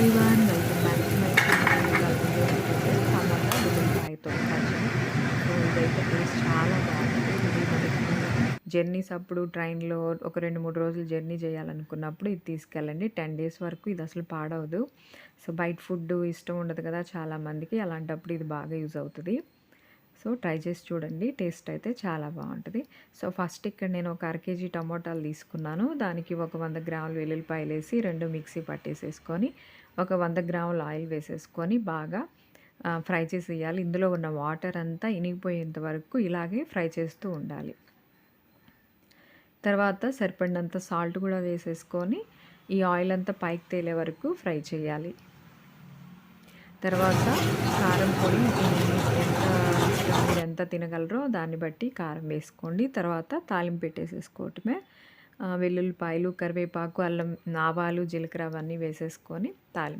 Everyone welcome back to my టమాటా ఉల్లిపాయతో పచ్చడి so ఇదైతే టేస్ట్ చాలా బాగుంటుంది ఇది మనకి జర్నీస్ అప్పుడు ట్రైన్లో ఒక రెండు మూడు రోజులు జర్నీ చేయాలనుకున్నప్పుడు ఇది తీసుకెళ్ళండి. టెన్ డేస్ వరకు ఇది అసలు పాడవదు. సో బయట ఫుడ్ ఇష్టం ఉండదు కదా చాలామందికి. అలాంటప్పుడు ఇది బాగా యూజ్ అవుతుంది. సో ట్రై చేసి చూడండి. టేస్ట్ అయితే చాలా బాగుంటుంది. సో ఫస్ట్ ఇక్కడ నేను ఒక అర కేజీ టమోటాలు తీసుకున్నాను. దానికి ఒక వంద గ్రాములు వెల్లుల్లిపాయలు వేసి రెండు మిక్సీ పట్టేసేసుకొని ఒక వంద గ్రాములు ఆయిల్ వేసేసుకొని బాగా ఫ్రై చేసేయాలి. ఇందులో ఉన్న వాటర్ అంతా ఇనిగిపోయేంత వరకు ఇలాగే ఫ్రై చేస్తూ ఉండాలి. తర్వాత సరిపడినంత సాల్ట్ కూడా వేసేసుకొని ఈ ఆయిల్ అంతా పైకి తేలే వరకు ఫ్రై చేయాలి. తర్వాత కారం పొడి ఎంత తినగలరో దాన్ని బట్టి కారం వేసుకోండి. తర్వాత తాలింపు పెట్టేసేసుకోవటమే. వెల్లుల్లిపాయలు కరివేపాకు అల్లం ఆవాలు జీలకర్ర అవన్నీ వేసేసుకొని తాలింపు